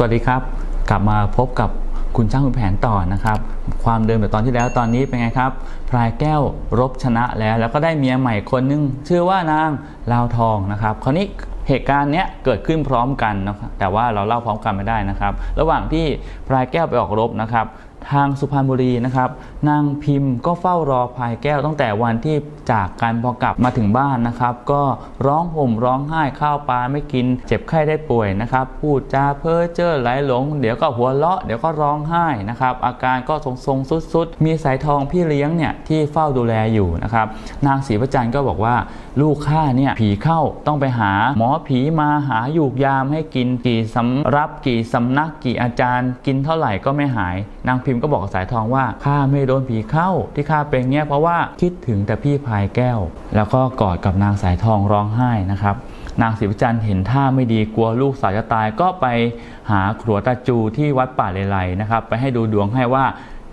สวัสดีครับ กลับมาพบกับคุณช่างคุณแผนต่อนะครับ ความเดิมแบบตอนที่แล้วตอนนี้เป็นไงครับ พลายแก้วรบชนะแล้ว แล้วก็ได้เมียใหม่คนนึงชื่อว่านางลาวทองนะครับ คราวนี้เหตุการณ์เนี้ยเกิดขึ้นพร้อมกันนะครับแต่ว่าเราเล่าพร้อมกันไม่ได้นะครับ ระหว่างที่พลายแก้วไปออกรบนะครับ ทางสุพรรณบุรีนะครับนางพิมพ์ก็เฝ้ารอพายแก้วตั้งแต่วันที่จากการพอกลับมาถึงบ้านนะครับ ก็ร้องห่มร้องไห้ข้าวปลาไม่กิน เจ็บไข้ได้ป่วยนะครับ พูดจาเพ้อเจ้อไหลหลง เดี๋ยวก็หัวเราะเดี๋ยวก็ร้องไห้นะครับ อาการก็ทรงๆสุดๆ มีสายทองพี่เลี้ยงเนี่ยที่เฝ้าดูแลอยู่นะครับ นางศรีประจันทร์ก็บอกว่าลูกข้าเนี่ยผีเข้าต้องไปหา หมอผีมาหาอยู่ยามให้กินกี่สำรับกี่สำนักกี่อาจารย์ กินเท่าไหร่ก็ไม่หาย นางพิมก็บอกกับสายทองว่าข้าไม่โดนผีเข้าที่ข้าเป็นเงี้ยเพราะว่าคิดถึงแต่พี่พายแก้ว แล้วก็กอดกับนางสายทองร้องไห้นะครับนางศรีวิจันทร์เห็นท่าไม่ดีกลัวลูกสาวจะตายก็ไปหาครัวตาจูที่วัดป่าเลไลนะครับ ไปให้ดูดวงให้ว่า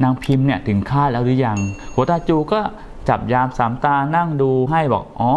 นางพิมพ์เนี่ยถึงคาดแล้วหรือยังครัวตาจูก็ จับยามสามตานั่งดูให้บอกอ๋อ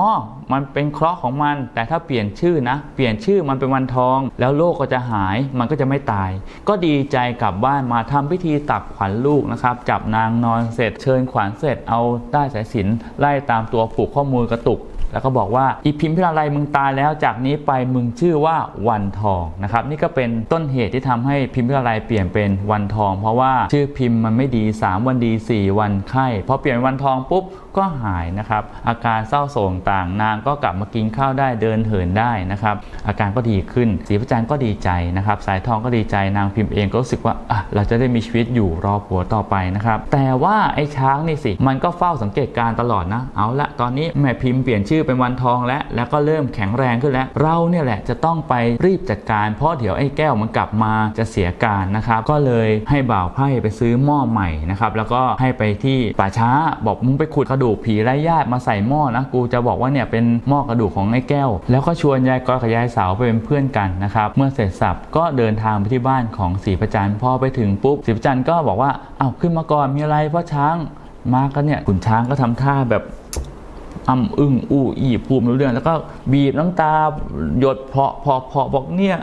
มันเป็นเคราะห์ของมัน แต่ถ้าเปลี่ยนชื่อนะ เปลี่ยนชื่อมันเป็นวันทอง แล้วโลกก็จะหายมันก็จะไม่ตาย ก็ดีใจกลับบ้านมาทำพิธีตักขวัญลูกนะครับ จับนางนอนเสร็จเชิญขวัญเสร็จเอาได้สายสินไล่ตามตัวผูกข้อมือกระตุก แล้วก็บอกว่าอีพิมพิลาไลมึงตายแล้วจากนี้ไปมึงชื่อว่าวันทองนะครับนี่ก็เป็นต้นเหตุที่ทำให้พิมพิลาไลเปลี่ยนเป็นวันทอง เพราะว่าชื่อพิมพ์มันไม่ดี 3 วันดี 4 วันไข้พอเปลี่ยนเป็นวันทองปุ๊บ ก็หายนะครับ อาการเศร้าโศกต่างนางก็กลับมากินข้าวได้เดินเหินได้นะครับ อาการก็ดีขึ้นศรีประจันทร์ก็ดีใจนะครับ สายทองก็ดีใจนางพิมพ์เองก็รู้สึกว่าอะเราจะได้มีชีวิตอยู่รอผัวต่อไปนะครับ แต่ว่าไอ้ช้างนี่สิ มันก็เฝ้าสังเกตการตลอดนะ เอาละตอนนี้แม่พิมพ์เปลี่ยนชื่อเป็นวันทองแล้ว แล้วก็เริ่มแข็งแรงขึ้นแล้ว เราเนี่ยแหละจะต้องไปรีบจัดการ เพราะเดี๋ยวไอ้แก้วมันกลับมาจะเสียการนะครับ ก็เลยให้บ่าวไพ่ไปซื้อหม้อใหม่นะครับ แล้วก็ให้ไปที่ป่าช้าบอกมึงไปขุดกระดูกผีไร้ญาติมาใส่หม้อนะกูจะบอกว่าเนี่ยเป็นหม้อกระดูกของไอ้แก้ว แล้วก็ชวนยายกอกับยายสาวไปเป็นเพื่อนกันนะครับเมื่อเสร็จสับก็เดินทางไปที่บ้านของศรีประจันทร์พอไปถึงปุ๊บศรีประจันก็บอกว่าอ้าวขึ้นมาก่อนมีอะไรพ่อช้างมากันเนี่ยขุนช้างก็ทำท่าแบบอ้ำอึ้งอู้อีพูดไม่รู้เรื่องแล้วก็บีบน้ำตาหยดเพาะเพาะเพาะบอกเนี่ย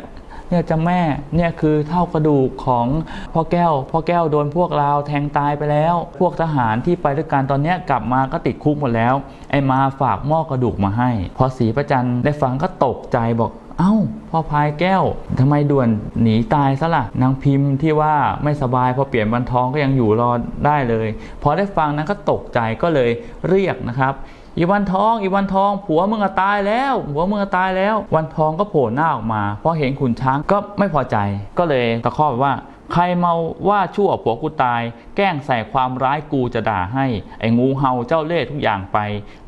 เนี่ยจะแม่เนี่ยคือเท่ากระดูกของพ่อแก้วพ่อแก้วโดนพวกเราแทงตายไปแล้ว พวกทหารที่ไปด้วยกันตอนเนี้ยกลับมาก็ติดคุกหมดแล้ว ไอ้มาฝากหม้อกระดูกมาให้ พอศรีประจันได้ฟังก็ตกใจบอกเอ้าพ่อพายแก้วทำไมด่วนหนีตายซะละ่ะนางพิมพ์ที่ว่าไม่สบายพอเปลี่ยนวันทองก็ยังอยู่รอได้เลย พอได้ฟังนั้นก็ตกใจก็เลยเรียกนะครับ อีวันทอง อีวันทอง ผัวมึงอะตายแล้วผัวมึงอะตายแล้ว วันทองก็โผล่หน้าออกมาพอเห็นขุนช้างก็ไม่พอใจก็เลยตะคอกว่าใครเมาว่าชั่วผัวกูตาย แกล้งใส่ความร้ายกูจะด่าให้ ไอ้งูเห่าเจ้าเล่ห์ทุกอย่างไป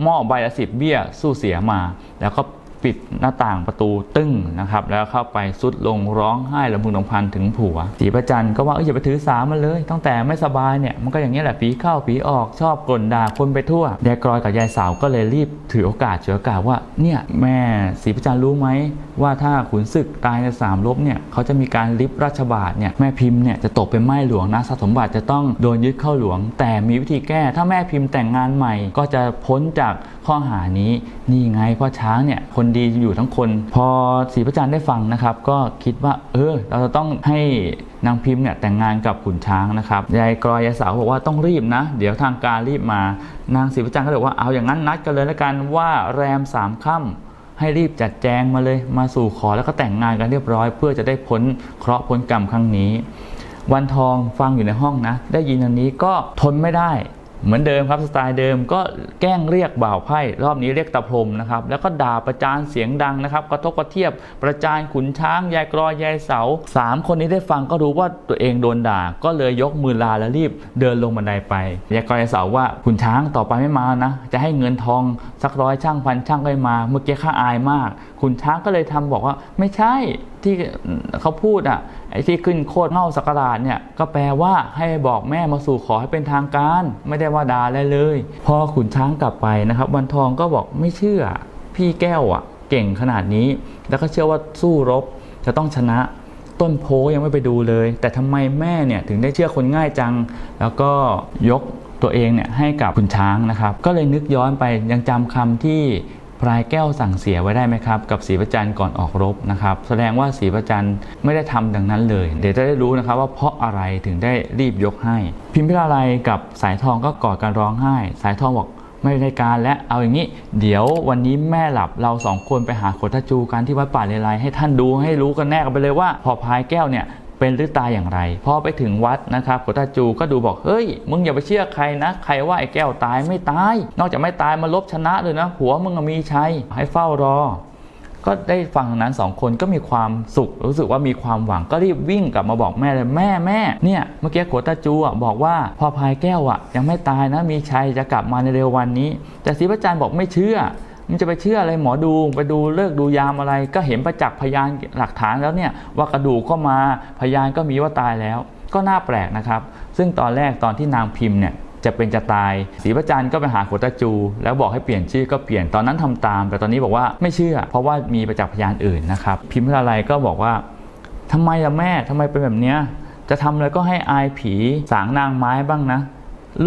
หม้อใบละสิบเบี้ยสู้เสียมา แล้วก็ ปิดหน้าต่างประตูตึ้งนะครับแล้วเข้าไปสุดลงร้องไห้ละมุนลำพันถึงผัวศรีประจันก็ว่าเอออย่าไปถือสามันเลย ตั้งแต่ไม่สบายเนี่ยมันก็อย่างนี้แหละผีเข้าผีออกชอบกลด่าคนไปทั่วยายกรอยกับยายสาวก็เลยรีบถือโอกาสเฉวยโอกาว่าเนี่ยแม่ศรีประจันรู้ไหมว่าถ้าขุนศึกตายในสามลบเนี่ยเขาจะมีการริบราชบาทเนี่ยแม่พิมพ์เนี่ยจะตกเป็นไม้หลวงนะทรัพย์สมบัติจะต้องโดนยึดเข้าหลวง แต่มีวิธีแก้ถ้าแม่พิมพ์แต่งงานใหม่ก็จะพ้นจาก ข้อหานี้นี่ไงพ่อช้างเนี่ยคนดีอยู่ทั้งคน พอศรีประจันทร์ได้ฟังนะครับ ก็คิดว่า เออ เราจะต้องให้นางพิมพ์เนี่ยแต่งงานกับขุนช้างนะครับยายกรอยยายสาวบอกว่าต้องรีบนะ เดี๋ยวทางการรีบมานางศรีประจันทร์ก็เลยว่าเอาอย่างนั้นนัดกันเลยแล้วกันว่าแรมสามค่ำให้รีบจัดแจงมาเลยมาสู่ขอแล้วก็แต่งงานกันเรียบร้อย เพื่อจะได้พ้นเคราะห์พ้นกรรมครั้งนี้ วันทองฟังอยู่ในห้องนะ ได้ยินอันนี้ก็ทนไม่ได้ เหมือนเดิมครับสไตล์เดิมก็แกล้งเรียกบ่าวไพ่รอบนี้เรียกตะพรมนะครับแล้วก็ด่าประจานเสียงดังนะครับกระทบกระเทียบประจานขุนช้างยายกรอยยายเสาสามคนนี้ได้ฟังก็รู้ว่าตัวเองโดนด่า ก็เลยยกมือลาแล้วรีบเดินลงบันไดไปยายกรอยยายเสาว่าขุนช้างต่อไปไม่มานะ จะให้เงินทองสักร้อยช่างพันช่างก็ไม่มา เมื่อกี้ข้าอายมากขุนช้างก็เลยทำบอกว่าไม่ใช่ที่เขาพูดอะไอ้ที่ขึ้นโคตรเง่าสักการาดเนี่ยก็แปลว่าให้บอกแม่มาสู่ขอให้เป็นทางการ ไม่ได้ว่าด่าอะไรเลย พอขุนช้างกลับไปนะครับวันทองก็บอกไม่เชื่อ พี่แก้วอะเก่งขนาดนี้ แล้วก็เชื่อว่าสู้รบจะต้องชนะต้นโพยังไม่ไปดูเลย แต่ทำไมแม่เนี่ยถึงได้เชื่อคนง่ายจัง แล้วก็ยกตัวเองเนี่ยให้กับคุณช้างนะครับ ก็เลยนึกย้อนไปยังจำคำที่ พลายแก้วสั่งเสียไว้ได้ไหมครับ กับศรีประจันก่อนออกรบนะครับ แสดงว่าศรีประจันไม่ได้ทำดังนั้นเลย เดี๋ยวจะได้รู้นะครับว่าเพราะอะไรถึงได้รีบยกให้ พิมพิลาไลยกับสายทองก็กอดกันร้องไห้ สายทองบอกไม่ได้การและเอาอย่างนี้ เดี๋ยววันนี้แม่หลับเราสองคนไปหาโคตจูกันที่วัดป่าเลไลให้ท่านดูให้รู้กันแน่กันไปเลยว่าพอพายแก้วเนี่ย เป็นหรือตายอย่างไร พอไปถึงวัดนะครับโคตาจูก็ดูบอก เฮ้ย มึงอย่าไปเชื่อใครนะ ใครว่าไอ้แก้วตายไม่ตาย นอกจากไม่ตายมาลบชนะเลยนะหัวมึงมีชัย ให้เฝ้ารอ ก็ได้ฟังนั้นสองคนก็มีความสุข รู้สึกว่ามีความหวังก็รีบวิ่งกลับมาบอกแม่เลยแม่แม่เนี่ยเมื่อกี้โคตาจูอะบอกว่าพอพายแก้วอะยังไม่ตายนะมีชัยจะกลับมาในเร็ววันนี้ แต่ศรีประจันทร์บอกไม่เชื่อ มันจะไปเชื่ออะไรหมอดูไปดูเลิกดูยามอะไร ก็เห็นประจักษ์พยานหลักฐานแล้วเนี่ยว่ากระดูกก็มาพยานก็มีว่าตายแล้ว ก็น่าแปลกนะครับ ซึ่งตอนแรกตอนที่นางพิมพ์เนี่ยจะเป็นจะตายศรีประจันก็ไปหาโคตาจู แล้วบอกให้เปลี่ยนชื่อก็เปลี่ยนตอนนั้นทำตาม แต่ตอนนี้บอกว่าไม่เชื่อ เพราะว่ามีประจักษ์พยานอื่นนะครับพิมพ์อะไรก็บอกว่าทำไมล่ะแม่ทำไมเป็นแบบเนี้ยจะทำอะไรก็ให้อายผีสางนางไม้บ้างนะ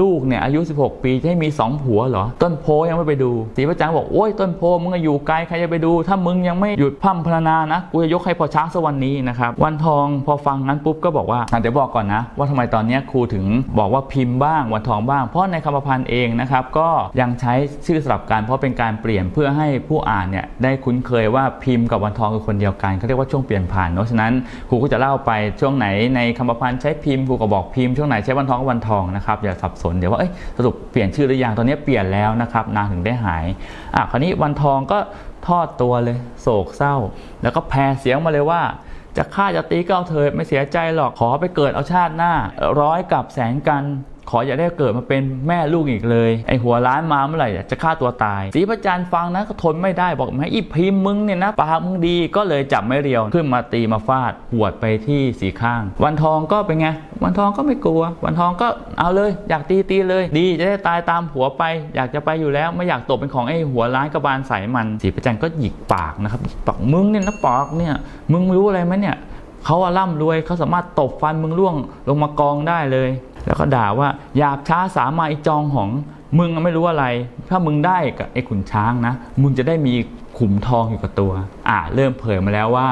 ลูกเนี่ยอายุ 16 ปีจะให้มี 2 ผัวเหรอ ต้นโพยังไม่ไปดูศรีประจันบอกโอ้ยต้นโพมึงอะอยู่ไกลใครจะไปดู ถ้ามึงยังไม่หยุดพร่ำพรรณนานะ กูจะยกให้พอช้างสวรรค์นี้นะครับวันทองพอฟังงั้นปุ๊บก็บอกว่าอะเดี๋ยวบอกก่อนนะ ว่าทำไมตอนนี้ครูถึงบอกว่าพิมพ์บ้างวันทองบ้าง เพราะในคำประพันธ์เองนะครับก็ยังใช้ชื่อสลับกันเพราะเป็นการเปลี่ยนเพื่อให้ผู้อ่านเนี่ยได้คุ้นเคยว่าพิมพ์กับวันทองคือคนเดียวกันเขาเรียกว่าช่วงเปลี่ยนผ่านเนาะฉะนั้นครูก็จะเล่าไปช่วงไหนในคำประพันธ์ใช้พิมพ์ครูก็บอกพิมพ์ช่วงไหนใช้วันทองก็วันทองนะครับอย่าสับสนเดี๋ยวว่าเอ้ยสรุปเปลี่ยนชื่อหรือยังตอนนี้เปลี่ยนแล้วนะครับนางถึงได้หายอะคราวนี้วันทองก็ทอดตัวเลย โศกเศร้า แล้วก็แผ่เสียงมาเลยว่า จะฆ่าจะตีก็เอาเถิดไม่เสียใจหรอกขอไปเกิดเอาชาติหน้า ร้อยกับแสงกัน ขออย่าได้เกิดมาเป็นแม่ลูกอีกเลย ไอหัวล้านมาเมื่อไหร่จะฆ่าตัวตายศรีประจันฟังนะก็ทนไม่ได้บอกม่อีพิมพ์มึงเนี่ยนะปากมึงดีก็เลยจับไม่เรียวขึ้นมาตีมาฟาดหวดไปที่สีข้าง วันทองก็เป็นไงวันทองก็ไม่กลัว วันทองก็เอาเลยอยากตีตีเลย ดีจะได้ตายตามหัวไป อยากจะไปอยู่แล้วไม่อยากตกเป็นของไอ้หัวล้านกระบาลใสมันศรีประจันก็หยิกปากนะครับปากมึงเนี่ยนะปากเนี่ยมึงรู้อะไรไหมเนี่ยเขาอะร่ำรวยเขาสามารถตบฟันมึงล่วงลงมากองได้เลย แล้วก็ด่าว่าอยากช้าสามาไอจองหองมึงไม่รู้อะไร ถ้ามึงได้กับไอ้ขุนช้างนะ มึงจะได้มีขุมทองอยู่กับตัว อะเริ่มเผยมาแล้วว่า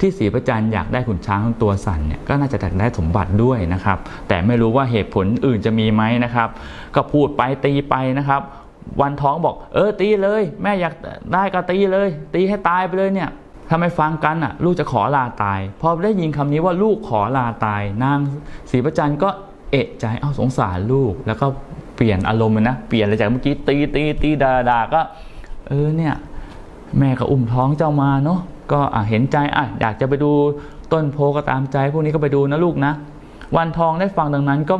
ที่ศรีประจันอยากได้ขุนช้างทั้งตัวสันเนี่ยก็น่าจะอยากได้สมบัติด้วยนะครับ แต่ไม่รู้ว่าเหตุผลอื่นจะมีไหมนะครับ ก็พูดไปตีไปนะครับ วันท้องบอก เออตีเลย แม่อยากได้ก็ตีเลย ตีให้ตายไปเลยเนี่ยถ้าไม่ฟังกันอะ ลูกจะขอลาตาย พอได้ยินคำนี้ว่าลูกขอลาตาย นางศรีประจันก็ เอะใจเอาสงสารลูก แล้วก็เปลี่ยนอารมณ์นะเปลี่ยนเลยจากเมื่อกี้ตีตีตีด่าด่าก็ เออเนี่ยแม่ก็อุ้มท้องเจ้ามาเนาะก็เห็นใจอะอยากจะไปดูต้นโพก็ตามใจ พวกนี้ก็ไปดูนะลูกนะ วันทองได้ฟังดังนั้นก็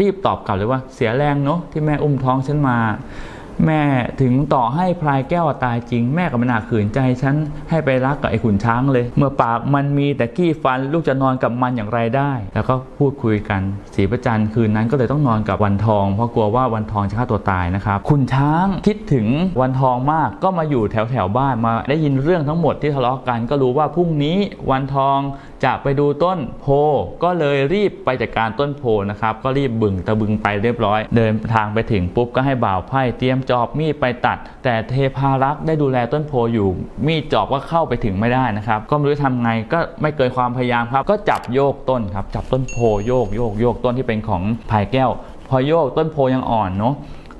รีบตอบกลับเลยว่าเสียแรงเนาะที่แม่อุ้มท้องฉันมา แม่ถึงต่อให้พลายแก้วตายจริง แม่ก็ไม่น่าขืนใจฉันให้ไปรักกับไอ้ขุนช้างเลย เมื่อปากมันมีแต่ขี้ฟันลูกจะนอนกับมันอย่างไรได้ แล้วก็พูดคุยกันศรีประจันคืนนั้นก็เลยต้องนอนกับวันทอง เพราะกลัวว่าวันทองจะฆ่าตัวตายนะครับขุนช้างคิดถึงวันทองมากก็มาอยู่แถวแถวบ้านมาได้ยินเรื่องทั้งหมดที่ทะเลาะกันก็รู้ว่าพรุ่งนี้วันทอง จะไปดูต้นโพก็เลยรีบไปจัดการต้นโพนะครับ ก็รีบบึงตะบึงไปเรียบร้อย เดินทางไปถึงปุ๊บก็ให้บ่าวไพ่เตรียมจอบมีดไปตัด แต่เทพารักษ์ได้ดูแลต้นโพอยู่ มีดจอบก็เข้าไปถึงไม่ได้นะครับ ก็ไม่รู้จะทำไงก็ไม่เกินความพยายามครับ ก็จับโยกต้นครับ จับต้นโพโยกโยกโยกต้นที่เป็นของภายแก้ว พอโยกต้นโพยังอ่อนเนาะ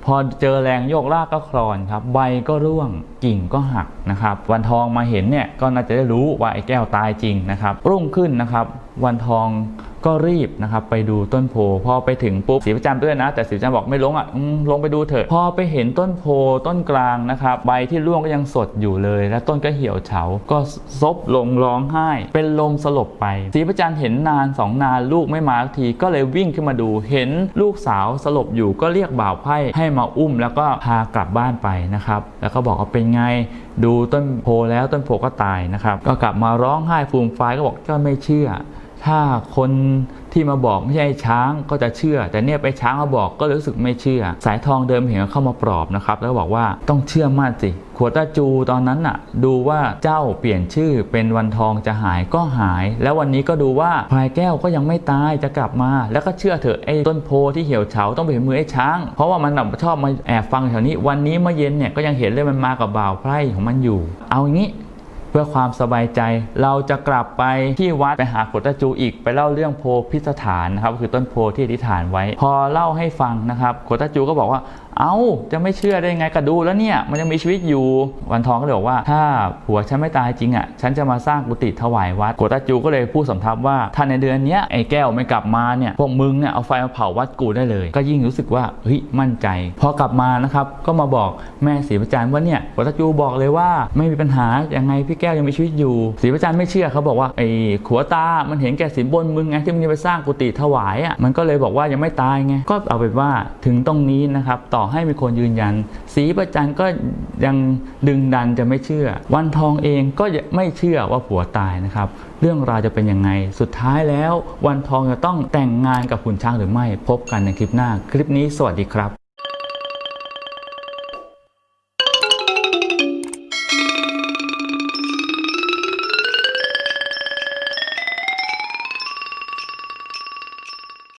พอเจอแรงโยกลากก็คลอนครับใบก็ร่วงกิ่งก็หักนะครับ วันทองมาเห็นเนี่ยก็น่าจะได้รู้ว่าไอ้แก้วตายจริงนะครับรุ่งขึ้นนะครับ วันทอง ก็รีบนะครับไปดูต้นโพพอไปถึงปุ๊บศรีประจันด้วยนะ แต่ศรีประจันบอกไม่ลงอะอลงไปดูเถอะ พอไปเห็นต้นโพต้นกลางนะครับใบที่ร่วงก็ยังสดอยู่เลย และต้นก็เหี่ยวเฉา ก็ซบลงร้องไห้ เป็นลมสลบไปศรีประจันเห็นนานสองนานลูกไม่มาทีก็เลยวิ่งขึ้นมาดู เห็นลูกสาวสลบอยู่ก็เรียกบ่าวไพ่ให้มาอุ้ม แล้วก็พากลับบ้านไปนะครับแล้วก็บอกว่าเป็นไงดูต้นโพแล้วต้นโพก็ตายนะครับก็กลับมาร้องไห้ฟูมฟายก็บอกก็ไม่เชื่อ ถ้าคนที่มาบอกไม่ใช่ช้างก็จะเชื่อ แต่เนี่ยไปช้างมาบอกก็รู้สึกไม่เชื่อ สายทองเดิมเห็นเข้ามาปลอบนะครับ แล้วบอกว่าต้องเชื่อมั่นสิขัวตาจูตอนนั้นน่ะ ดูว่าเจ้าเปลี่ยนชื่อเป็นวันทองจะหายก็หาย แล้ววันนี้ก็ดูว่าพลายแก้วก็ยังไม่ตายจะกลับมา แล้วก็เชื่อเถอะไอ้ต้นโพที่เหี่ยวเฉาต้องเป็นมือไอ้ช้าง เพราะว่ามันชอบมาแอบฟังแถวนี้ วันนี้เมื่อเย็นเนี่ยก็ยังเห็นเลยมันมากับบ่าวไพร่ของมันอยู่ เอางี้ เพื่อความสบายใจ เราจะกลับไปที่วัดไปหาขดตาจูอีกไปเล่าเรื่องโพพิสถานนะครับคือต้นโพที่อธิษฐานไว้ พอเล่าให้ฟังนะครับขดตาจูก็บอกว่า เอา้าจะไม่เชื่อได้ไงก็ดูแล้วเนี่ย มันยังมีชีวิตอยู่วันทองก็เลยบอกว่า ถ้าผัวฉันไม่ตายจริงอะ ฉันจะมาสร้างกุฏิถวายวัดขวดตาจูก็เลยพูดสำทับว่าถ้าในเดือนเนี้ยไอ้แก้วไม่กลับมาเนี่ยพวกมึงเนี่ยเอาไฟมาเผาวัดกูได้เลย ก็ยิ่งรู้สึกว่าเฮ้ยมั่นใจ พอกลับมานะครับก็มาบอกแม่ศรีประจันว่าเนี่ยขวดตาจูบอกเลยว่าไม่มีปัญหายังไงพี่แก้วยังมีชีวิตอยู่ศรีประจันไม่เชื่อเขาบอกว่าไอ้ขัวตา มันเห็นแก่สินบนมึงไงที่มึงจะไปสร้างกุฏิถวายอะมันก็เลยบอกว่ายังไม่ตายไงก็เอาเป็นว่าถึงตรงนี้นะครับต่อให้มีคนยืนยัน สีประจันก็ยังดึงดันจะไม่เชื่อ วันทองเองก็ไม่เชื่อว่าผัวตายนะครับ เรื่องราวจะเป็นยังไง สุดท้ายแล้ว วันทองจะต้องแต่งงานกับขุนช้างหรือไม่พบกันในคลิปหน้า คลิปนี้สวัสดีครับ